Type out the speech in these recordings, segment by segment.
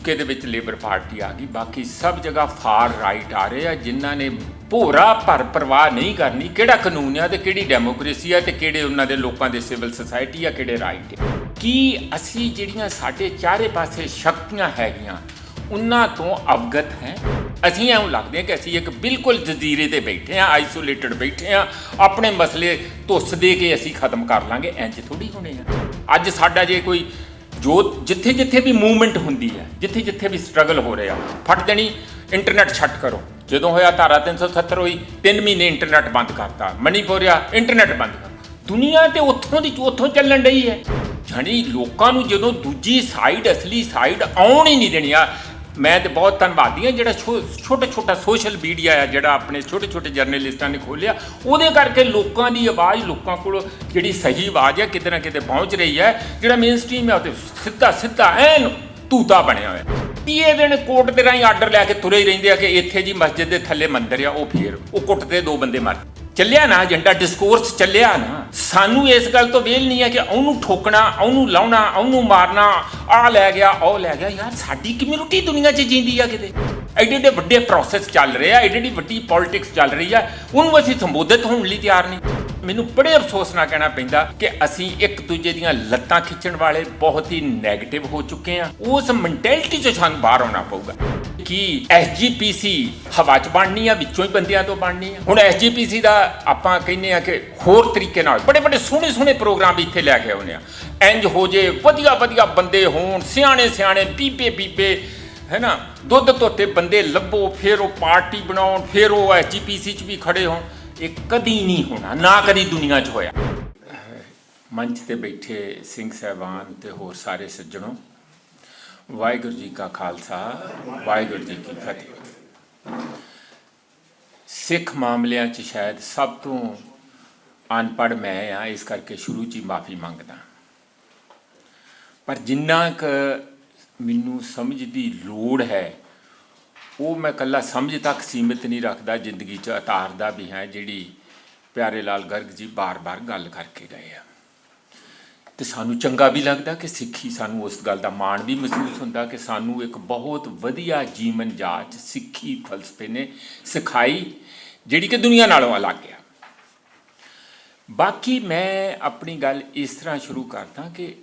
UK ਦੇ ਵਿੱਚ labour party ਆ ਗਈ। ਬਾਕੀ ਸਭ ਜਗ੍ਹਾ ਫਾਰ ਰਾਈਟ ਆ ਰਹੇ ਆ, ਜਿਨ੍ਹਾਂ ਨੇ ਭੋਰਾ ਭਰ ਪਰਵਾਹ ਨਹੀਂ ਕਰਨੀ। ਕਿਹੜਾ ਕਾਨੂੰਨ ਆ ਤੇ ਕਿਹੜੀ ਡੈਮੋਕ੍ਰੇਸੀ ਆ ਤੇ ਕਿਹੜੇ ਉਹਨਾਂ ਦੇ ਲੋਕਾਂ ਦੇ ਸਿਵਲ ਸੁਸਾਇਟੀ ਆ, ਕਿਹੜੇ ਰਾਈਟ ਆ। ਕੀ ਅਸੀਂ ਜਿਹੜੀਆਂ ਸਾਡੇ ਚਾਰੇ ਪਾਸੇ ਸ਼ਕਤੀਆਂ ਹੈਗੀਆਂ, ਉਹਨਾਂ ਤੋਂ ਅਵਗਤ ਹੈ? ਅਸੀਂ ਐਂ ਲੱਗਦੇ ਹਾਂ ਕਿ ਅਸੀਂ ਇੱਕ ਬਿਲਕੁਲ ਜਜ਼ੀਰੇ ਤੇ ਬੈਠੇ ਹਾਂ ਆਈਸੋਲੇਟਡ ਬੈਠੇ ਹਾਂ, ਆਪਣੇ ਮਸਲੇ ਧੁੱਸ ਦੇ ਕੇ ਅਸੀਂ ਖਤਮ ਕਰ ਲਾਂਗੇ ਇੰਜ ਥੋੜੀ ਹੋਣੇ ਆ। ਅੱਜ ਸਾਡਾ ਜੇ ਕੋਈ ਜੋ ਜਿੱਥੇ ਜਿੱਥੇ ਵੀ ਮੂਵਮੈਂਟ ਹੁੰਦੀ ਹੈ, ਜਿੱਥੇ ਜਿੱਥੇ ਵੀ ਸਟਰਗਲ ਹੋ ਰਿਹਾ, ਫਟ ਦੇਣੀ ਇੰਟਰਨੈਟ ਛੱਟ ਕਰੋ। ਜਦੋਂ ਹੋਇਆ ਧਾਰਾ 370 ਹੋਈ 3 ਮਹੀਨੇ ਇੰਟਰਨੈਟ ਬੰਦ ਕਰਤਾ। ਮਨੀਪੁਰਿਆ ਆ ਇੰਟਰਨੈਟ ਬੰਦ ਕਰ। ਦੁਨੀਆ ਤੇ ਉੱਥੋਂ ਦੀ ਉੱਥੋਂ ਚੱਲਣ ਡਈ ਹੈ। ਜਾਣੀ ਲੋਕਾਂ ਨੂੰ ਜਦੋਂ ਦੂਜੀ ਸਾਈਡ ਅਸਲੀ ਸਾਈਡ ਆਉਣ ਹੀ ਨਹੀਂ ਦੇਣੀ ਆ ਮੈਂ ਤੇ ਬਹੁਤ ਧੰਨਵਾਦੀ ਹਾਂ ਜਿਹੜਾ ਛੋਟਾ ਛੋਟਾ ਸੋਸ਼ਲ ਮੀਡੀਆ ਆ ਜਿਹੜਾ ਆਪਣੇ ਛੋਟੇ ਛੋਟੇ ਜਰਨਲਿਸਟਾਂ ਨੇ ਖੋਲਿਆ ਉਹਦੇ ਕਰਕੇ ਲੋਕਾਂ ਦੀ ਆਵਾਜ਼, ਲੋਕਾਂ ਕੋਲ ਜਿਹੜੀ ਸਹੀ ਆਵਾਜ਼ ਹੈ ਕਿਤੇ ਨਾ ਕਿਤੇ ਪਹੁੰਚ ਰਹੀ ਹੈ। ਜਿਹੜਾ ਮੇਨ ਸਟ੍ਰੀਮ ਹੈ ਉਹ ਤੇ ਸਿੱਧਾ ਸਿੱਧਾ ਐਨ ਤੂਤਾ ਬਣਿਆ ਹੋਇਆ। ਤੀਏ ਦਿਨ ਕੋਰਟ ਦੇ ਰਾਹੀਂ ਆਰਡਰ ਲੈ ਕੇ ਤੁਰੇ ਹੀ ਰਹਿੰਦੇ ਆ ਕਿ ਇੱਥੇ ਜੀ ਮਸਜਿਦ ਦੇ ਥੱਲੇ ਮੰਦਿਰ ਆ, ਉਹ ਫੇਰ, ਉਹ ਕੁੱਟਦੇ ਦੋ ਬੰਦੇ ਮਰ ਚੱਲਿਆ ਨਾ ਏਜੰਡਾ ਡਿਸਕੋਰਸ ਚੱਲਿਆ ਨਾ। ਸਾਨੂੰ ਇਸ ਗੱਲ ਤੋਂ ਵੇਲ ਨਹੀਂ ਹੈ ਕਿ ਉਹਨੂੰ ਠੋਕਣਾ, ਉਹਨੂੰ ਲਾਉਣਾ, ਉਹਨੂੰ ਮਾਰਨਾ ਆ ਲੈ ਗਿਆ, ਉਹ ਲੈ ਗਿਆ। ਯਾਰ, ਸਾਡੀ ਕਮਿਊਨਿਟੀ ਦੁਨੀਆ 'ਚ ਜਿੰਦੀ ਆ ਕਿਤੇ? ਐਡੇ ਐਡੇ ਵੱਡੇ ਪ੍ਰੋਸੈਸ ਚੱਲ ਰਹੇ ਆ, ਐਡੀ ਐਡੀ ਵੱਡੀ ਪੋਲਿਟਿਕਸ ਚੱਲ ਰਹੀ ਆ, ਉਹਨੂੰ ਅਸੀਂ ਸੰਬੋਧਿਤ ਹੋਣ ਲਈ ਤਿਆਰ ਨਹੀਂ। ਮੈਨੂੰ ਬੜੇ ਅਫਸੋਸ ਨਾਲ ਕਹਿਣਾ ਪੈਂਦਾ ਕਿ ਅਸੀਂ ਇੱਕ ਦੂਜੇ ਦੀਆਂ ਲੱਤਾਂ ਖਿੱਚਣ ਵਾਲੇ ਬਹੁਤ ਹੀ ਨੈਗੇਟਿਵ ਹੋ ਚੁੱਕੇ ਆ। ਉਸ ਮੈਂਟੈਲਿਟੀ 'ਚੋਂ ਸਾਨੂੰ ਬਾਹਰ ਆਉਣਾ ਪਊਗਾ। ਕਿ ਐਸਜੀਪੀਸੀ ਹਵਾ 'ਚ ਬਣਨੀ ਆ, ਵਿੱਚੋਂ ਹੀ ਬੰਦਿਆਂ ਤੋਂ ਬਣਨੀ ਆ। ਹੁਣ ਐਸਜੀਪੀਸੀ ਦਾ ਆਪਾਂ ਕਹਿੰਦੇ ਆ ਕਿ ਹੋਰ ਤਰੀਕੇ ਨਾਲ, ਬੜੇ ਬੜੇ ਸੋਹਣੇ ਸੋਹਣੇ ਪ੍ਰੋਗਰਾਮ ਵੀ ਇੱਥੇ ਲੈ ਕੇ ਆਉਂਦੇ ਆ। ਇੰਜ ਹੋ ਜੇ ਵਧੀਆ ਵਧੀਆ ਬੰਦੇ ਹੋਣ, ਸਿਆਣੇ ਸਿਆਣੇ ਪੀਪੇ ਪੀਪੇ ਹੈ ਨਾ? ਦੁੱਧ ਧੋਤੇ ਬੰਦੇ ਲੱਭੋ, ਫਿਰ ਉਹ ਪਾਰਟੀ ਬਣਾਉਣ, ਫਿਰ ਉਹ ਐਸਜੀਪੀਸੀ 'ਚ ਵੀ ਖੜੇ ਹੋਣ। ਇਹ ਕਦੀ ਨਹੀਂ ਹੋਣਾ, ਨਾ ਕਦੀ ਦੁਨੀਆ 'ਚ ਹੋਇਆ। ਮੰਚ ਤੇ ਬੈਠੇ ਸਿੰਘ ਸਹਿਬਾਨ ਤੇ ਹੋਰ ਸਾਰੇ ਸੱਜਣੋ ਵਾਹਿਗੁਰੂ ਜੀ ਕਾ ਖਾਲਸਾ, ਵਾਹਿਗੁਰੂ ਜੀ ਕੀ ਫਤਿਹ। ਸਿੱਖ ਮਾਮਲਿਆਂ 'ਚ ਸ਼ਾਇਦ ਸਭ ਤੋਂ ਅਨਪੜ੍ਹ ਮੈਂ ਆ ਇਸ ਕਰਕੇ ਸ਼ੁਰੂ 'ਚ ਹੀ ਮਾਫੀ ਮੰਗਦਾ। ਪਰ ਜਿੰਨਾ ਕ ਮੈਨੂੰ ਸਮਝ ਦੀ ਲੋੜ ਹੈ, ਉਹ ਮੈਂ ਕੱਲਾ ਸਮਝ ਤੱਕ ਸੀਮਿਤ ਨਹੀਂ ਰੱਖਦਾ, ਜ਼ਿੰਦਗੀ 'ਚ ਉਤਾਰਦਾ ਵੀ ਹੈ, ਜਿਹੜੀ ਪਿਆਰੇ ਲਾਲ ਗਰਗ ਜੀ ਬਾਰ-ਬਾਰ ਗੱਲ ਕਰਕੇ ਗਏ ਆ। ਤੇ ਸਾਨੂੰ ਚੰਗਾ ਵੀ ਲੱਗਦਾ ਕਿ ਸਿੱਖੀ ਸਾਨੂੰ ਉਸ ਗੱਲ ਦਾ ਮਾਣ ਵੀ ਮਹਿਸੂਸ ਹੁੰਦਾ ਕਿ ਸਾਨੂੰ ਇੱਕ ਬਹੁਤ ਵਧੀਆ ਜੀਵਨ ਜਾਚ, ਸਿੱਖੀ ਫਲਸਫੇ ਨੇ ਸਿਖਾਈ, ਜਿਹੜੀ ਕਿ ਦੁਨੀਆ ਨਾਲੋਂ ਅਲੱਗ ਆ। ਬਾਕੀ ਮੈਂ ਆਪਣੀ ਗੱਲ ਇਸ ਤਰ੍ਹਾਂ ਸ਼ੁਰੂ ਕਰਦਾ ਕਿ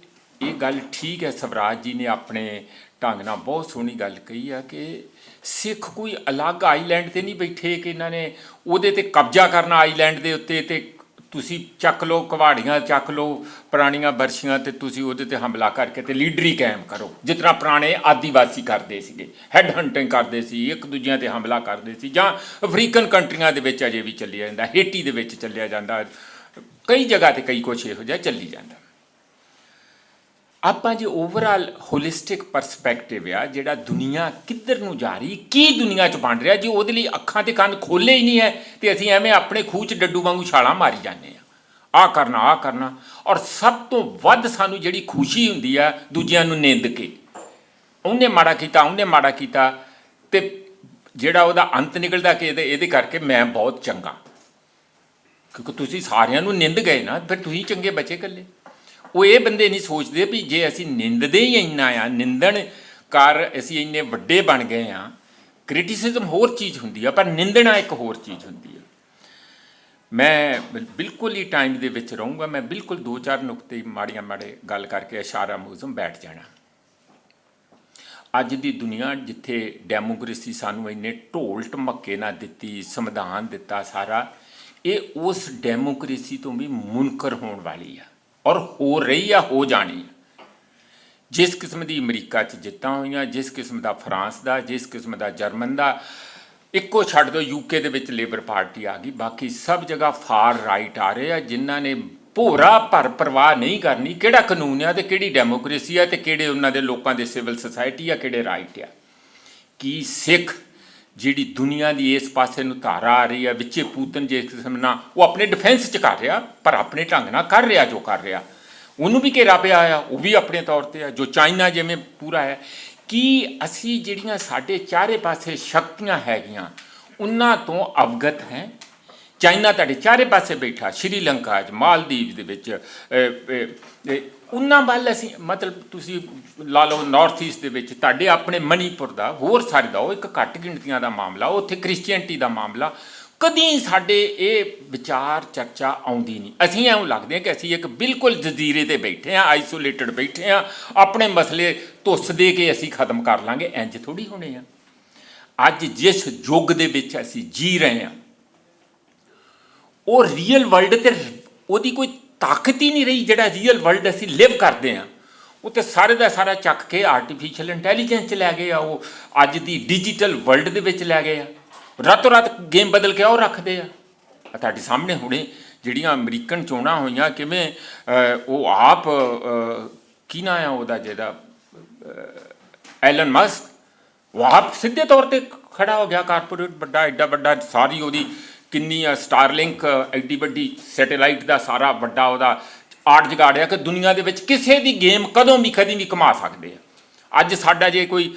ਇਹ ਗੱਲ ਠੀਕ ਹੈ, ਸਵਰਾਜ ਜੀ ਨੇ ਆਪਣੇ ਢੰਗ ਨਾਲ ਬਹੁਤ ਸੋਹਣੀ ਗੱਲ ਕਹੀ ਆ ਕਿ ਸਿੱਖ ਕੋਈ ਅਲੱਗ ਆਈਲੈਂਡ ਤੇ ਨਹੀਂ ਬੈਠੇ, ਕਿ ਇਹਨਾਂ ਨੇ ਉਹਦੇ ਤੇ ਕਬਜ਼ਾ ਕਰਨਾ ਆਈਲੈਂਡ ਦੇ ਉੱਤੇ ਤੇ ਤੁਸੀਂ ਚੱਕ ਲਓ, ਕਵਾੜੀਆਂ ਚੱਕ ਲਓ, ਪੁਰਾਣੀਆਂ ਬਰਸ਼ੀਆਂ ਤੇ ਤੁਸੀਂ ਉਹਦੇ ਤੇ ਹਮਲਾ ਕਰਕੇ ਤੇ ਲੀਡਰੀ ਕਾਇਮ ਕਰੋ। ਜਿਸ ਤਰ੍ਹਾਂ ਪੁਰਾਣੇ ਆਦੀਵਾਸੀ ਕਰਦੇ ਸੀਗੇ ਹੈਡ ਹੰਟਿੰਗ ਕਰਦੇ ਸੀ, ਇੱਕ ਦੂਜਿਆਂ ਤੇ ਹਮਲਾ ਕਰਦੇ ਸੀ, ਜਾਂ ਅਫਰੀਕਨ ਕੰਟਰੀਆਂ ਦੇ ਵਿੱਚ ਅਜੇ ਵੀ ਚੱਲਿਆ ਜਾਂਦਾ, ਹੇਟੀ ਦੇ ਵਿੱਚ ਚੱਲਿਆ ਜਾਂਦਾ, ਕਈ ਜਗ੍ਹਾ ਤੇ ਕਈ ਕੁਛ ਇਹੋ ਜਿਹਾ ਚੱਲੀ ਜਾਂਦਾ। ਆਪਾਂ ਜੇ ਓਵਰਆਲ ਹੋਲਿਸਟਿਕ ਪਰਸਪੈਕਟਿਵ ਆ, ਜਿਹੜਾ ਦੁਨੀਆ ਕਿੱਧਰ ਨੂੰ ਜਾ ਰਹੀ, ਕੀ ਦੁਨੀਆ 'ਚ ਬਣ ਰਿਹਾ, ਜੇ ਉਹਦੇ ਲਈ ਅੱਖਾਂ ਤੇ ਕੰਨ ਖੋਲੇ ਹੀ ਨਹੀਂ ਹੈ, ਤੇ ਅਸੀਂ ਐਵੇਂ ਆਪਣੇ ਖੂਹ 'ਚ ਡੱਡੂ ਵਾਂਗੂ ਛਾਲਾਂ ਮਾਰੀ ਜਾਂਦੇ ਆ ਆ ਕਰਨਾ ਆ ਕਰਨਾ। ਔਰ ਸਭ ਤੋਂ ਵੱਧ ਸਾਨੂੰ ਜਿਹੜੀ ਖੁਸ਼ੀ ਹੁੰਦੀ ਆ, ਦੂਜਿਆਂ ਨੂੰ ਨਿੰਦ ਕੇ। ਉਹਨੇ ਮਾੜਾ ਕੀਤਾ, ਉਹਨੇ ਮਾੜਾ ਕੀਤਾ, ਤੇ ਜਿਹੜਾ ਉਹਦਾ ਅੰਤ ਨਿਕਲਦਾ ਕਿ ਇਹਦੇ ਇਹਦੇ ਕਰਕੇ ਮੈਂ ਬਹੁਤ ਚੰਗਾ। ਕਿਉਂਕਿ ਤੁਸੀਂ ਸਾਰਿਆਂ ਨੂੰ ਨਿੰਦ ਗਏ ਨਾ, ਫਿਰ ਤੁਸੀਂ ਚੰਗੇ ਬਚੇ ਇਕੱਲੇ। ਉਹ ਇਹ ਬੰਦੇ ਨਹੀਂ ਸੋਚਦੇ ਵੀ ਜੇ ਅਸੀਂ ਨਿੰਦਦੇ ਹੀ ਇੰਨਾ ਆ, ਨਿੰਦਣ ਕਰ ਅਸੀਂ ਇੰਨੇ ਵੱਡੇ ਬਣ ਗਏ ਆ ਕ੍ਰਿਟਿਸਿਜ਼ਮ ਹੋਰ ਚੀਜ਼ ਹੁੰਦੀ ਆ, ਪਰ ਨਿੰਦਣਾ ਇੱਕ ਹੋਰ ਚੀਜ਼ ਹੁੰਦੀ ਆ। ਮੈਂ ਬਿਲਕੁਲ ਹੀ ਟਾਈਮ ਦੇ ਵਿੱਚ ਰਹੂੰਗਾ, ਮੈਂ ਬਿਲਕੁਲ ਦੋ ਚਾਰ ਨੁਕਤੇ ਮਾੜੀਆਂ ਮਾੜੇ ਗੱਲ ਕਰਕੇ ਇਸ਼ਾਰਾ ਮੂਜ਼ਮ ਬੈਠ ਜਾਣਾ। ਅੱਜ ਦੀ ਦੁਨੀਆ ਜਿੱਥੇ ਡੈਮੋਕ੍ਰੇਸੀ ਸਾਨੂੰ ਇੰਨੇ ਢੋਲ ਢਮੱਕੇ ਨਾਲ ਦਿੱਤੀ, ਸੰਵਿਧਾਨ ਦਿੱਤਾ ਸਾਰਾ, ਇਹ ਉਸ ਡੈਮੋਕ੍ਰੇਸੀ ਤੋਂ ਵੀ ਮੁਨਕਰ ਹੋਣ ਵਾਲੀ ਆ। ਔਰ ਹੋ ਰਹੀ ਆ, ਹੋ ਜਾਣੀ। ਆ ਜਿਸ ਕਿਸਮ ਦੀ ਅਮਰੀਕਾ 'ਚ ਜਿੱਤਾਂ ਹੋਈਆਂ, ਜਿਸ ਕਿਸਮ ਦਾ ਫਰਾਂਸ ਦਾ, ਜਿਸ ਕਿਸਮ ਦਾ ਜਰਮਨ ਦਾ, ਇੱਕੋ ਛੱਡ ਦੋ ਯੂਕੇ ਦੇ ਵਿੱਚ ਲੇਬਰ ਪਾਰਟੀ ਆ ਗਈ। ਬਾਕੀ ਸਭ ਜਗ੍ਹਾ ਫਾਰ ਰਾਈਟ ਆ ਰਹੇ ਆ, ਜਿਨ੍ਹਾਂ ਨੇ ਭੋਰਾ ਭਰ ਪਰਵਾਹ ਨਹੀਂ ਕਰਨੀ। ਕਿਹੜਾ ਕਾਨੂੰਨ ਆ ਤੇ ਕਿਹੜੀ ਡੈਮੋਕ੍ਰੇਸੀ ਆ ਤੇ ਕਿਹੜੇ ਉਹਨਾਂ ਦੇ ਲੋਕਾਂ ਦੇ ਸਿਵਲ ਸੁਸਾਇਟੀ ਆ, ਕਿਹੜੇ ਰਾਈਟ ਆ। ਕੀ ਸਿੱਖ ਜਿਹੜੀ ਦੁਨੀਆ ਦੀ ਇਸ ਪਾਸੇ ਨੂੰ ਧਾਰਾ ਆ ਰਹੀ ਹੈ ਵਿੱਚੇ ਪੂਤਨ ਜੇ ਕਿਸਮ ਨਾਲ ਉਹ ਆਪਣੇ ਡਿਫੈਂਸ ਚ ਕਰ ਰਿਹਾ, ਪਰ ਆਪਣੇ ਢੰਗ ਨਾਲ ਕਰ ਰਿਹਾ ਜੋ ਕਰ ਰਿਹਾ। ਉਹਨੂੰ ਵੀ ਘੇਰਾ ਪਿਆ ਆ, ਉਹ ਵੀ ਆਪਣੇ ਤੌਰ ਤੇ ਆ, ਜੋ ਚਾਈਨਾ ਜਿਵੇਂ ਪੂਰਾ ਹੈ। ਕੀ ਅਸੀਂ ਜਿਹੜੀਆਂ ਸਾਡੇ ਚਾਰੇ ਪਾਸੇ ਸ਼ਕਤੀਆਂ ਹੈਗੀਆਂ, ਉਹਨਾਂ ਤੋਂ ਅਵਗਤ ਹੈ? ਚਾਈਨਾ ਤੁਹਾਡੇ ਚਾਰੇ ਪਾਸੇ ਬੈਠਾ ਸ਼੍ਰੀਲੰਕਾ 'ਚ ਮਾਲਦੀਵ ਦੇ ਵਿੱਚ ਉਹਨਾਂ ਵੱਲ ਅਸੀਂ, ਮਤਲਬ ਤੁਸੀਂ ਲਾ ਲਓ ਨਾਰਥ ਈਸਟ ਦੇ ਵਿੱਚ, ਤੁਹਾਡੇ ਆਪਣੇ ਮਣੀਪੁਰ ਦਾ, ਹੋਰ ਸਾਰੇ ਦਾ, ਉਹ ਇੱਕ ਘੱਟ ਗਿਣਤੀਆਂ ਦਾ ਮਾਮਲਾ ਉੱਥੇ ਕ੍ਰਿਸਚੀਅਨਟੀ ਦਾ ਮਾਮਲਾ, ਕਦੀ ਸਾਡੇ ਇਹ ਵਿਚਾਰ, ਚਰਚਾ ਆਉਂਦੀ ਨਹੀਂ। ਅਸੀਂ ਐਂ ਲੱਗਦੇ ਹਾਂ ਕਿ ਅਸੀਂ ਇੱਕ ਬਿਲਕੁਲ ਜਜ਼ੀਰੇ ਤੇ ਬੈਠੇ ਹਾਂ ਆਈਸੋਲੇਟਡ ਬੈਠੇ ਹਾਂ, ਆਪਣੇ ਮਸਲੇ ਧੁੱਸ ਦੇ ਕੇ ਅਸੀਂ ਖਤਮ ਕਰ ਲਾਂਗੇ ਇੰਜ ਥੋੜੀ ਹੋਣੇ ਆ। ਅੱਜ ਜਿਸ ਯੁੱਗ ਦੇ ਵਿੱਚ ਅਸੀਂ ਜੀ ਰਹੇ ਹਾਂ ਉਹ ਰੀਅਲ ਵਰਲਡ ਤੇ ਉਹਦੀ ਕੋਈ ਤਾਕਤ ਹੀ ਨਹੀਂ ਰਹੀ ਜਿਹੜਾ ਰੀਅਲ ਵਰਲਡ ਅਸੀਂ ਲਿਵ ਕਰਦੇ ਹਾਂ। ਉਹ ਤੇ ਸਾਰੇ ਦਾ ਸਾਰਾ ਚੱਕ ਕੇ ਆਰਟੀਫੀਸ਼ੀਅਲ ਇੰਟੈਲੀਜੈਂਸ ਚ ਲੈ ਗਏ ਆ, ਉਹ ਅੱਜ ਦੀ ਡਿਜੀਟਲ ਵਰਲਡ ਦੇ ਵਿੱਚ ਲੈ ਗਏ ਆ। ਰਾਤੋਂ ਰਾਤ ਗੇਮ ਬਦਲ ਕੇ ਉਹ ਰੱਖਦੇ ਆ। ਤੁਹਾਡੇ ਸਾਹਮਣੇ ਹੁਣੇ ਜਿਹੜੀਆਂ ਅਮਰੀਕਨ ਚੋਣਾਂ ਹੋਈਆਂ, ਕਿਵੇਂ ਉਹ ਆਪ ਕੀ ਨਾ ਆ ਉਹਦਾ ਜਿਹਦਾ ਐਲਨ ਮਸਕ ਉਹ ਆਪ ਸਿੱਧੇ ਤੌਰ ਤੇ ਖੜਾ ਹੋ ਗਿਆ। ਕਾਰਪੋਰੇਟ ਵੱਡਾ ਐਡਾ ਵੱਡਾ, ਸਾਰੀ ਉਹਦੀ ਕਿੰਨੀ ਆ ਸਟਾਰਲਿੰਕ ਐਡੀ ਵੱਡੀ ਸੈਟੇਲਾਈਟ ਦਾ ਸਾਰਾ ਵੱਡਾ ਉਹਦਾ ਆਰਟ ਜਗਾੜਿਆ ਕਿ ਦੁਨੀਆ ਦੇ ਵਿੱਚ ਕਿਸੇ ਦੀ ਗੇਮ ਕਦੋਂ ਵੀ, ਕਦੀ ਵੀ ਕਮਾ ਸਕਦੇ ਆ। ਅੱਜ ਸਾਡਾ ਜੇ ਕੋਈ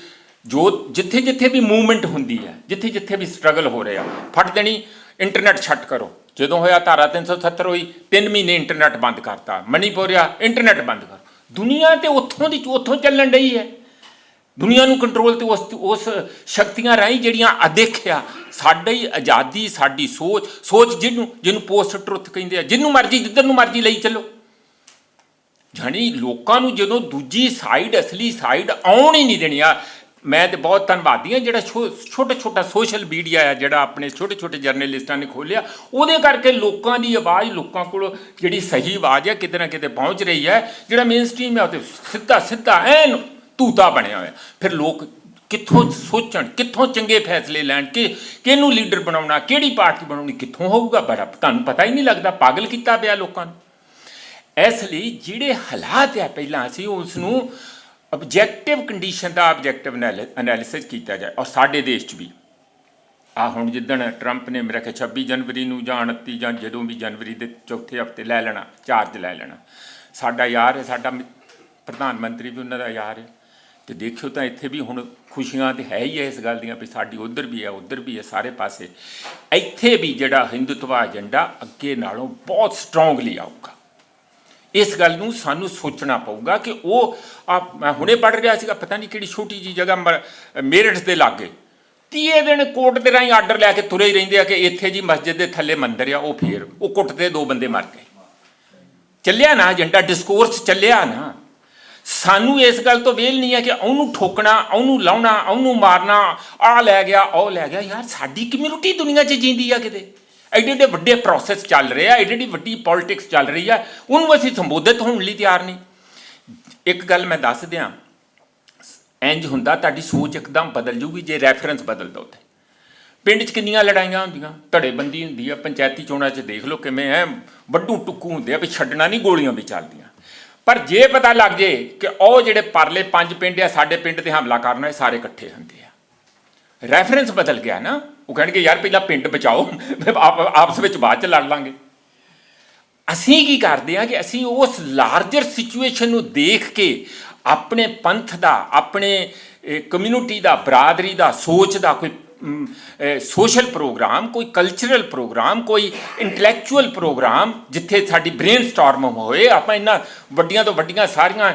ਜੋ ਜਿੱਥੇ ਜਿੱਥੇ ਵੀ ਮੂਵਮੈਂਟ ਹੁੰਦੀ ਹੈ, ਜਿੱਥੇ ਜਿੱਥੇ ਵੀ ਸਟਰਗਲ ਹੋ ਰਿਹਾ, ਫਟ ਦੇਣੀ, ਇੰਟਰਨੈਟ ਛੱਟ ਕਰੋ। ਜਦੋਂ ਹੋਇਆ ਧਾਰਾ 370 ਹੋਈ 3 ਮਹੀਨੇ ਇੰਟਰਨੈਟ ਬੰਦ ਕਰਤਾ। ਮਣੀਪੁਰ ਆ, ਇੰਟਰਨੈਟ ਬੰਦ ਕਰ। ਦੁਨੀਆ ਤੇ ਉੱਥੋਂ ਦੀ, ਉੱਥੋਂ ਚੱਲਣ ਡਈ ਹੈ। ਦੁਨੀਆ ਨੂੰ ਕੰਟਰੋਲ ਤੇ ਉਸ ਉਸ ਸ਼ਕਤੀਆਂ ਰਾਹੀਂ ਜਿਹੜੀਆਂ ਅਦੇਖਿਆ ਸਾਡੀ ਆਜ਼ਾਦੀ, ਸਾਡੀ ਸੋਚ ਸੋਚ ਜਿਹਨੂੰ ਜਿਹਨੂੰ ਪੋਸਟ ਟਰੁੱਥ ਕਹਿੰਦੇ ਆ, ਜਿਹਨੂੰ ਮਰਜ਼ੀ, ਜਿੱਧਰ ਨੂੰ ਮਰਜ਼ੀ ਲਈ ਚੱਲੋ। ਜਾਣੀ ਲੋਕਾਂ ਨੂੰ ਜਦੋਂ ਦੂਜੀ ਸਾਈਡ ਅਸਲੀ ਸਾਈਡ ਆਉਣ ਹੀ ਨਹੀਂ ਦੇਣੀ ਆ ਮੈਂ ਤੇ ਬਹੁਤ ਧੰਨਵਾਦੀ ਹਾਂ ਜਿਹੜਾ ਛੋਟਾ ਛੋਟਾ ਸੋਸ਼ਲ ਮੀਡੀਆ ਆ, ਜਿਹੜਾ ਆਪਣੇ ਛੋਟੇ ਛੋਟੇ ਜਰਨਲਿਸਟਾਂ ਨੇ ਖੋਲਿਆ ਉਹਦੇ ਕਰਕੇ ਲੋਕਾਂ ਦੀ ਆਵਾਜ਼, ਲੋਕਾਂ ਕੋਲ ਜਿਹੜੀ ਸਹੀ ਆਵਾਜ਼ ਹੈ ਕਿਤੇ ਨਾ ਕਿਤੇ ਪਹੁੰਚ ਰਹੀ ਹੈ, ਜਿਹੜਾ ਮੇਨ ਸਟ੍ਰੀਮ ਹੈ ਉਹ ਤੇ ਸਿੱਧਾ ਸਿੱਧਾ ਐਨ ਤੂਤਾ ਬਣਿਆ ਹੋਇਆ। ਫਿਰ ਲੋਕ ਕਿੱਥੋਂ ਸੋਚਣ, ਕਿੱਥੋਂ ਚੰਗੇ ਫੈਸਲੇ ਲੈਣ ਕਿ ਕਿਹਨੂੰ ਲੀਡਰ ਬਣਾਉਣਾ, ਕਿਹੜੀ ਪਾਰਟੀ ਬਣਾਉਣੀ, ਕਿੱਥੋਂ ਹੋਊਗਾ? ਬੜਾ ਤੁਹਾਨੂੰ ਪਤਾ ਹੀ ਨਹੀਂ ਲੱਗਦਾ, ਪਾਗਲ ਕੀਤਾ ਪਿਆ ਲੋਕਾਂ ਨੂੰ। ਇਸ ਲਈ ਜਿਹੜੇ ਹਾਲਾਤ ਆ ਪਹਿਲਾਂ ਅਸੀਂ ਉਸ ਨੂੰ ਆਬਜੈਕਟਿਵ ਕੰਡੀਸ਼ਨ ਦਾ ਆਬਜੈਕਟਿਵ ਐਨਾਲਿਸਿਸ ਕੀਤਾ ਜਾਏ, ਔਰ ਸਾਡੇ ਦੇਸ਼ 'ਚ ਵੀ। ਆ ਹੁਣ ਜਿੱਦਣ ਟਰੰਪ ਨੇ ਮੇਰਾ ਕਿ 26 ਜਨਵਰੀ ਨੂੰ ਜਾਂ 29 ਜਾਂ ਜਦੋਂ ਵੀ ਜਨਵਰੀ ਦੇ ਚੌਥੇ ਹਫ਼ਤੇ ਲੈ ਲੈਣਾ ਚਾਰਜ ਲੈ ਲੈਣਾ। ਸਾਡਾ ਯਾਰ ਹੈ, ਸਾਡਾ ਮਿ- ਪ੍ਰਧਾਨ ਮੰਤਰੀ ਵੀ ਉਹਨਾਂ ਦਾ ਯਾਰ ਹੈ। ਤੇ ਦੇਖਿਓ ਤਾਂ ਇੱਥੇ ਵੀ ਹੁਣ ਖੁਸ਼ੀਆਂ ਤੇ ਹੈ ਹੀ ਹੈ ਇਸ ਗੱਲ ਦੀਆਂ ਵੀ ਸਾਡੀ ਉਧਰ ਵੀ ਹੈ, ਉਧਰ ਵੀ ਹੈ, ਸਾਰੇ ਪਾਸੇ। ਇੱਥੇ ਵੀ ਜਿਹੜਾ ਹਿੰਦੂਤਵਾ ਏਜੰਡਾ ਅੱਗੇ ਨਾਲੋਂ ਬਹੁਤ ਸਟਰੋਂਗਲੀ ਆਊਗਾ। ਇਸ ਗੱਲ ਨੂੰ ਸਾਨੂੰ ਸੋਚਣਾ ਪਊਗਾ ਕਿ ਉਹ ਆ ਮੈਂ ਹੁਣੇ ਪੜ ਰਿਹਾ ਸੀਗਾ, ਪਤਾ ਨਹੀਂ ਕਿਹੜੀ ਛੋਟੀ ਜੀ ਜਗ੍ਹਾ ਮ- ਮੇਰਠ ਦੇ ਲਾਗੇ। ਤੀਏ ਦਿਨ ਕੋਰਟ ਦੇ ਰਾਹੀਂ ਆਰਡਰ ਲੈ ਕੇ ਤੁਰੇ ਹੀ ਰਹਿੰਦੇ ਆ ਕਿ ਇੱਥੇ ਜੀ ਮਸਜਿਦ ਦੇ ਥੱਲੇ ਮੰਦਿਰ ਆ, ਉਹ ਫੇਰ, ਉਹ ਕੁੱਟਦੇ ਦੋ ਬੰਦੇ ਮਰ ਗਏ। ਚੱਲਿਆ ਨਾ ਏਜੰਡਾ ਡਿਸਕੋਰਸ ਚੱਲਿਆ ਨਾ। ਸਾਨੂੰ ਇਸ ਗੱਲ ਤੋਂ ਵੇਲ ਨਹੀਂ ਹੈ ਕਿ ਉਹਨੂੰ ਠੋਕਣਾ, ਉਹਨੂੰ ਲਾਉਣਾ, ਉਹਨੂੰ ਮਾਰਨਾ ਆ ਲੈ ਗਿਆ, ਉਹ ਲੈ ਗਿਆ। ਯਾਰ, ਸਾਡੀ ਕਮਿਊਨਿਟੀ ਦੁਨੀਆ 'ਚ ਜਿੰਦੀ ਆ ਕਿਤੇ? ਐਡੇ ਐਡੇ ਵੱਡੇ ਪ੍ਰੋਸੈਸ ਚੱਲ ਰਹੇ ਆ, ਐਡੀ ਐਡੀ ਵੱਡੀ ਪੋਲਿਟਿਕਸ ਚੱਲ ਰਹੀ ਆ, ਉਹਨੂੰ ਅਸੀਂ ਸੰਬੋਧਿਤ ਹੋਣ ਲਈ ਤਿਆਰ ਨਹੀਂ। ਇੱਕ ਗੱਲ ਮੈਂ ਦੱਸ ਦਿਆਂ ਇੰਜ ਹੁੰਦਾ, ਤੁਹਾਡੀ ਸੋਚ ਇੱਕਦਮ ਬਦਲ ਜੂਗੀ ਜੇ ਰੈਫਰੈਂਸ ਬਦਲ ਬਦਲਦਾ ਉੱਥੇ। ਪਿੰਡ 'ਚ ਕਿੰਨੀਆਂ ਲੜਾਈਆਂ ਹੁੰਦੀਆਂ? ਧੜੇਬੰਦੀ ਹੁੰਦੀ ਆ, ਪੰਚਾਇਤੀ ਚੋਣਾਂ 'ਚ ਦੇਖ ਲਓ ਕਿਵੇਂ ਐ, ਵੱਡੂ ਟੁੱਕੂ ਹੁੰਦੇ ਆ ਵੀ ਛੱਡਣਾ ਨਹੀਂ, ਗੋਲੀਆਂ ਵੀ ਚੱਲਦੀਆਂ। ਪਰ ਜੇ ਪਤਾ ਲੱਗ ਜੇ ਕਿ ਉਹ ਜਿਹੜੇ ਪਰਲੇ ਪੰਜ ਪਿੰਡ ਆ, ਸਾਡੇ ਪਿੰਡ ਤੇ ਹਮਲਾ ਕਰਨ ਇਹ ਸਾਰੇ ਇਕੱਠੇ ਹੁੰਦੇ ਆ। ਰੈਫਰੈਂਸ ਬਦਲ ਗਿਆ ਨਾ। ਉਹ ਕਹਿਣਗੇ, ਯਾਰ, ਪਹਿਲਾਂ ਪਿੰਡ ਬਚਾਓ ਆਪ, ਆਪਸ ਵਿੱਚ ਬਾਅਦ ਚ ਲੜ ਲਾਂਗੇ। ਅਸੀਂ ਕੀ ਕਰਦੇ ਆ ਕਿ ਅਸੀਂ ਉਸ ਲਾਰਜਰ ਸਿਚੁਏਸ਼ਨ ਨੂੰ ਦੇਖ ਕੇ ਆਪਣੇ ਪੰਥ ਦਾ, ਆਪਣੇ ਕਮਿਊਨਿਟੀ ਦਾ, ਬਰਾਦਰੀ ਦਾ, ਸੋਚ ਦਾ ਕੋਈ ਸੋਸ਼ਲ ਪ੍ਰੋਗਰਾਮ ਕੋਈ ਕਲਚਰਲ ਪ੍ਰੋਗਰਾਮ ਕੋਈ ਇੰਟੈਲੈਕਚੁਅਲ ਪ੍ਰੋਗਰਾਮ ਜਿੱਥੇ ਸਾਡੀ ਬ੍ਰੇਨ ਸਟਾਰਮ ਹੋਏ, ਆਪਾਂ ਇਹਨਾਂ ਵੱਡੀਆਂ ਤੋਂ ਵੱਡੀਆਂ ਸਾਰੀਆਂ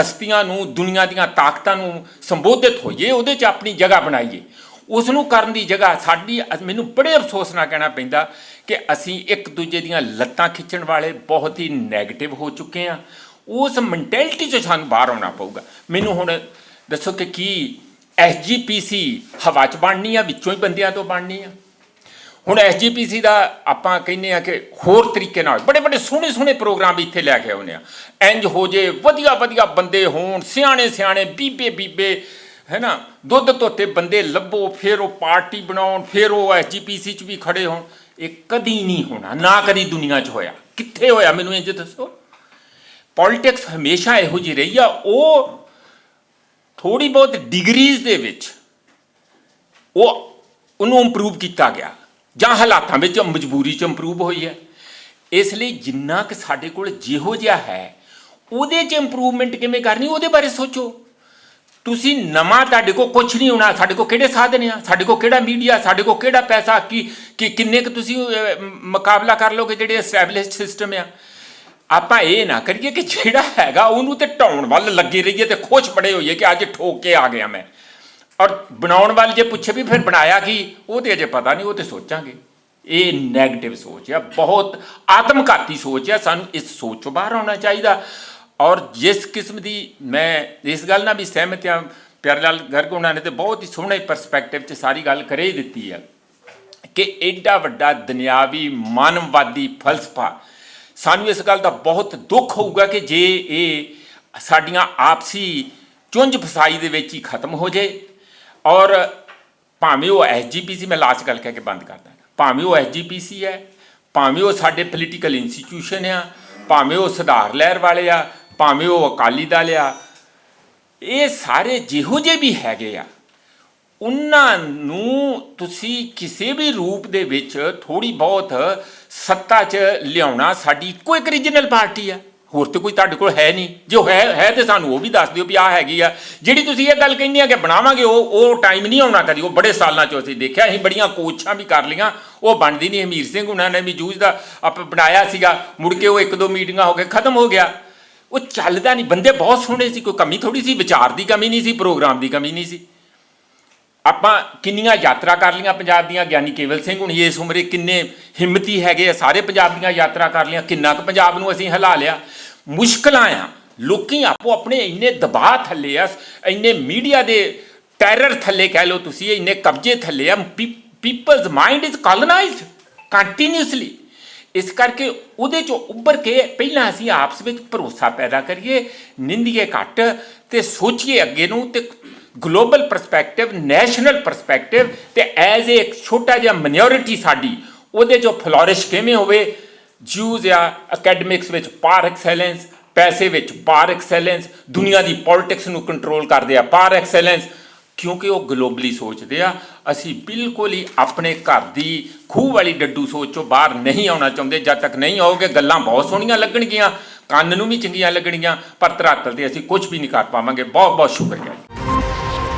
ਹਸਤੀਆਂ ਨੂੰ, ਦੁਨੀਆ ਦੀਆਂ ਤਾਕਤਾਂ ਨੂੰ ਸੰਬੋਧਿਤ ਹੋਈਏ, ਉਹਦੇ 'ਚ ਆਪਣੀ ਜਗ੍ਹਾ ਬਣਾਈਏ। ਉਸ ਨੂੰ ਕਰਨ ਦੀ ਜਗ੍ਹਾ ਸਾਡੀ ਮੈਨੂੰ ਬੜੇ ਅਫਸੋਸ ਨਾਲ ਕਹਿਣਾ ਪੈਂਦਾ ਕਿ ਅਸੀਂ ਇੱਕ ਦੂਜੇ ਦੀਆਂ ਲੱਤਾਂ ਖਿੱਚਣ ਵਾਲੇ ਬਹੁਤ ਹੀ 네ਗੇਟਿਵ ਹੋ ਚੁੱਕੇ ਆ ਉਸ ਮੈਂਟੈਲਿਟੀ 'ਚੋਂ ਸਾਨੂੰ ਬਾਹਰ ਆਉਣਾ ਪਊਗਾ। ਮੈਨੂੰ ਹੁਣ ਦੱਸੋ ਕਿ ਕੀ ਐਸਜੀਪੀਸੀ ਹਵਾ 'ਚ ਬਣਨੀ ਆ, ਵਿੱਚੋਂ ਹੀ ਬੰਦਿਆਂ ਤੋਂ ਬਣਨੀ ਆ। ਹੁਣ ਐਸਜੀਪੀਸੀ ਦਾ ਆਪਾਂ ਕਹਿੰਦੇ ਆ ਕਿ ਹੋਰ ਤਰੀਕੇ ਨਾਲ, ਬੜੇ ਬੜੇ ਸੋਹਣੇ ਸੋਹਣੇ ਪ੍ਰੋਗਰਾਮ ਇੱਥੇ ਲੈ ਕੇ ਆਉਨੇ ਆ। ਇੰਜ ਹੋ ਜੇ, ਵਧੀਆ ਵਧੀਆ ਬੰਦੇ ਹੋਣ, ਸਿਆਣੇ ਸਿਆਣੇ, ਬੀਬੇ ਬੀਬੇ, ਹੈ ਨਾ, ਦੁੱਧ ਧੋਤੇ ਬੰਦੇ ਲੱਭੋ, ਫਿਰ ਉਹ ਪਾਰਟੀ ਬਣਾਉਣ, ਫਿਰ ਉਹ ਐਸਜੀਪੀਸੀ 'ਚ ਵੀ ਖੜੇ ਹੋਣ। ਇਹ ਕਦੀ ਨਹੀਂ ਹੋਣਾ, ਨਾ ਕਦੀ ਦੁਨੀਆ 'ਚ ਹੋਇਆ। ਕਿੱਥੇ ਹੋਇਆ ਮੈਨੂੰ ਇੰਜ ਦੱਸੋ? ਪੋਲਿਟਿਕਸ ਹਮੇਸ਼ਾ ਇਹੋ ਜਿਹੀ ਰਹੀ ਆ, ਉਹ ਥੋੜੀ ਬਹੁਤ ਡਿਗਰੀਜ਼ ਦੇ ਵਿੱਚ ਉਹ ਉਹਨੂੰ ਇੰਪਰੂਵ ਕੀਤਾ ਗਿਆ। ਜਾਂ ਹਾਲਾਤਾਂ ਵਿੱਚ ਮਜਬੂਰੀ 'ਚ ਇੰਪਰੂਵ ਹੋਈ ਹੈ। ਇਸ ਲਈ ਜਿੰਨਾ ਕਿ ਸਾਡੇ ਕੋਲ ਜਿਹੋ ਜਿਹਾ ਹੈ, ਉਹਦੇ 'ਚ ਇੰਪਰੂਵਮੈਂਟ ਕਿਵੇਂ ਕਰਨੀ, ਉਹਦੇ ਬਾਰੇ ਸੋਚੋ। ਤੁਸੀਂ ਨਵਾਂ ਤੁਹਾਡੇ ਕੋਲ ਕੁਝ ਨਹੀਂ ਹੋਣਾ, ਸਾਡੇ ਕੋਲ ਕਿਹੜੇ ਸਾਧਨ ਆ, ਸਾਡੇ ਕੋਲ ਕਿਹੜਾ ਮੀਡੀਆ ਸਾਡੇ ਕੋਲ ਕਿਹੜਾ ਪੈਸਾ, ਕੀ, ਕਿ, ਕਿੰਨੇ ਕੁ ਤੁਸੀਂ ਮੁਕਾਬਲਾ ਕਰ ਲੋਗੇ ਜਿਹੜੇ ਐਸਟੈਬਲਿਸ਼ਡ ਸਿਸਟਮ ਆ। ਆਪਾਂ ਇਹ ਨਾ ਕਰੀਏ ਕਿ ਜਿਹੜਾ ਹੈਗਾ ਉਹਨੂੰ ਤੇ ਢਾਉਣ ਵੱਲ ਲੱਗੇ ਰਹੀਏ ਤੇ ਖੁਸ਼ ਬੜੇ ਹੋਈਏ ਕਿ ਅੱਜ ਠੋਕ ਕੇ ਆ ਗਿਆ ਮੈਂ। ਔਰ ਬਣਾਉਣ ਵੱਲ ਜੇ ਪੁੱਛੇ ਵੀ ਫਿਰ ਬਣਾਇਆ ਕੀ? ਉਹ ਤੇ ਅਜੇ ਪਤਾ ਨਹੀਂ, ਉਹ ਤੇ ਸੋਚਾਂਗੇ। ਇਹ 네ਗੇਟਿਵ ਸੋਚ ਆ, ਬਹੁਤ ਆਤਮਘਾਤੀ ਸੋਚ ਆ, ਸਾਨੂੰ ਇਸ ਸੋਚ ਤੋਂ ਬਾਹਰ ਆਉਣਾ ਚਾਹੀਦਾ। ਔਰ ਜਿਸ ਕਿਸਮ ਦੀ ਮੈਂ ਇਸ ਗੱਲ ਨਾਲ ਵੀ ਸਹਿਮਤ ਹਾਂ, ਪਿਆਰ ਲਾਲ ਗਰਗ ਉਹਨਾਂ ਨੇ ਤੇ ਬਹੁਤ ਹੀ ਸੋਹਣੇ ਪਰਸਪੈਕਟਿਵ 'ਚ ਸਾਰੀ ਗੱਲ ਕਰੇ ਹੀ ਦਿੱਤੀ ਹੈ ਕਿ ਐਡਾ ਵੱਡਾ ਦੁਨਿਆਵੀ ਮਾਨਵਵਾਦੀ ਫਲਸਫਾ ਸਾਨੂੰ ਇਸ ਗੱਲ ਦਾ ਬਹੁਤ ਦੁੱਖ ਹੋਊਗਾ ਕਿ ਜੇ ਇਹ ਸਾਡੀਆਂ ਆਪਸੀ ਚੁੰਝ ਫਸਾਈ ਦੇ ਵਿੱਚ ਹੀ ਖਤਮ ਹੋ ਜੇ। ਔਰ ਭਾਵੇਂ ਉਹ ਐਸਜੀਪੀਸੀ ਮੈਂ ਲਾਸਟ ਗੱਲ ਕਹਿ ਕੇ ਬੰਦ ਕਰਦਾ। ਭਾਵੇਂ ਉਹ ਐਸਜੀਪੀਸੀ ਹੈ, ਭਾਵੇਂ ਉਹ ਸਾਡੇ ਪੋਲੀਟੀਕਲ ਇੰਸਟੀਟਿਊਸ਼ਨ ਆ, ਭਾਵੇਂ ਉਹ ਸੁਧਾਰ ਲਹਿਰ ਵਾਲੇ ਆ, ਭਾਵੇਂ ਉਹ ਅਕਾਲੀ ਦਲ ਆ, ਇਹ ਸਾਰੇ ਜਿਹੋ ਜਿਹੇ ਵੀ ਹੈਗੇ ਆ। ਉਹਨਾਂ ਨੂੰ ਤੁਸੀਂ ਕਿਸੇ ਵੀ ਰੂਪ ਦੇ ਵਿੱਚ ਥੋੜੀ ਬਹੁਤ ਸੱਤਾ 'ਚ ਲਿਆਉਣਾ ਸਾਡੀ ਇੱਕੋ ਇੱਕ ਰੀਜਨਲ ਪਾਰਟੀ ਆ। ਹੋਰ ਤੇ ਕੋਈ ਤੁਹਾਡੇ ਕੋਲ ਹੈ ਨਹੀਂ। ਜੋ ਹੈ ਹੈ ਤੇ ਸਾਨੂੰ ਉਹ ਵੀ ਦੱਸ ਦਿਓ ਵੀ ਆ ਹੈਗੀ ਆ। ਜਿਹੜੀ ਤੁਸੀਂ ਇਹ ਗੱਲ ਕਹਿੰਦੇ ਆ ਕਿ ਬਣਾਵਾਂਗੇ, ਉਹ ਉਹ ਟਾਈਮ ਨਹੀਂ ਆਉਣਾ ਕਦੀ। ਉਹ ਬੜੇ ਸਾਲਾਂ 'ਚ ਅਸੀਂ ਦੇਖਿਆ, ਅਸੀਂ ਬੜੀਆਂ ਕੋਸ਼ਿਸ਼ਾਂ ਵੀ ਕਰ ਲਈਆਂ। ਉਹ ਬਣਦੀ ਨਹੀਂ ਹਮੀਰ ਸਿੰਘ ਉਹਨਾਂ ਨੇ ਵੀ ਜੂਝ ਦਾ ਆਪ ਬਣਾਇਆ ਸੀਗਾ। ਮੁੜ ਕੇ ਉਹ ਇੱਕ ਦੋ ਮੀਟਿੰਗਾਂ ਹੋ ਕੇ ਖਤਮ ਹੋ ਗਿਆ। ਉਹ ਚੱਲਦਾ ਨਹੀਂ। ਬੰਦੇ ਬਹੁਤ ਸੋਹਣੇ ਸੀ, ਕੋਈ ਕਮੀ ਥੋੜੀ ਸੀ, ਵਿਚਾਰ ਦੀ ਕਮੀ ਨਹੀਂ ਸੀ, ਪ੍ਰੋਗਰਾਮ ਦੀ ਕਮੀ ਨਹੀਂ ਸੀ। ਆਪਾਂ ਕਿੰਨੀਆਂ ਯਾਤਰਾ ਕਰ ਲੀਆਂ ਪੰਜਾਬ ਦੀਆਂ, ਗਿਆਨੀ ਕੇਵਲ ਸਿੰਘ ਹੁਣ ਇਸ ਉਮਰੇ ਕਿੰਨੇ ਹਿੰਮਤੀ ਹੈਗੇ ਆ, ਸਾਰੇ ਪੰਜਾਬ ਦੀਆਂ ਯਾਤਰਾ ਕਰ ਲੀਆਂ ਕਿੰਨਾ ਕੁ ਪੰਜਾਬ ਨੂੰ ਅਸੀਂ ਹਿਲਾ ਲਿਆ। ਮੁਸ਼ਕਲਾਂ ਆ, ਲੋਕੀ ਆਪੋ ਆਪਣੇ ਇੰਨੇ ਦਬਾਅ ਥੱਲੇ ਆ, ਇੰਨੇ ਮੀਡੀਆ ਦੇ ਟੈਰਰ ਥੱਲੇ ਕਹਿ ਲਓ ਤੁਸੀਂ, ਇੰਨੇ ਕਬਜ਼ੇ ਥੱਲੇ ਆ people's mind is colonised continuously ਇਸ ਕਰਕੇ ਉਹਦੇ ਚੋਂ ਉੱਭਰ ਕੇ ਪਹਿਲਾਂ ਅਸੀਂ ਆਪਸ ਵਿੱਚ ਭਰੋਸਾ ਪੈਦਾ ਕਰੀਏ, ਨਿੰਦੀਏ ਘੱਟ ਤੇ ਸੋਚੀਏ ਅੱਗੇ ਨੂੰ ਤੇ ਗਲੋਬਲ ਪਰਸਪੈਕਟਿਵ ਨੈਸ਼ਨਲ ਪਰਸਪੈਕਟਿਵ ਤੇ ਐਜ਼ ਇੱਕ ਛੋਟਾ ਜਿਹਾ ਮਿਨੋਰਿਟੀ ਸਾਡੀ, ਉਹਦੇ ਚੋਂ ਫਲੋਰਿਸ਼ ਕਿਵੇਂ ਹੋਵੇ? ਜਿਊਜ਼ ਆ ਅਕੈਡਮਿਕਸ ਵਿੱਚ ਪਾਰ ਐਕਸੈਲੈਂਸ ਪੈਸੇ ਵਿੱਚ ਪਾਰ ਐਕਸੈਲੈਂਸ ਦੁਨੀਆ ਦੀ ਪੋਲਿਟਿਕਸ ਨੂੰ ਕੰਟਰੋਲ ਕਰਦੇ ਆ ਪਾਰ ਐਕਸੈਲੈਂਸ ਕਿਉਂਕਿ ਉਹ ਗਲੋਬਲੀ ਸੋਚਦੇ ਆ, ਅਸੀਂ ਬਿਲਕੁਲ ਹੀ ਆਪਣੇ ਘਰ ਦੀ ਖੂਹ ਵਾਲੀ ਡੱਡੂ ਸੋਚ ਚੋਂ ਬਾਹਰ ਨਹੀਂ ਆਉਣਾ ਚਾਹੁੰਦੇ, ਜਦ ਤੱਕ ਨਹੀਂ ਆਓਗੇ, ਗੱਲਾਂ ਬਹੁਤ ਸੋਹਣੀਆਂ ਲੱਗਣਗੀਆਂ, ਕੰਨ ਨੂੰ ਵੀ ਚੰਗੀਆਂ ਲੱਗਣਗੀਆਂ, ਪਰ ਧਰਾਤਲ ਤੇ ਅਸੀਂ ਕੁਝ ਵੀ ਨਹੀਂ ਕਰ ਪਾਵਾਂਗੇ। ਬਹੁਤ ਬਹੁਤ ਸ਼ੁਕਰੀਆ ਜੀ।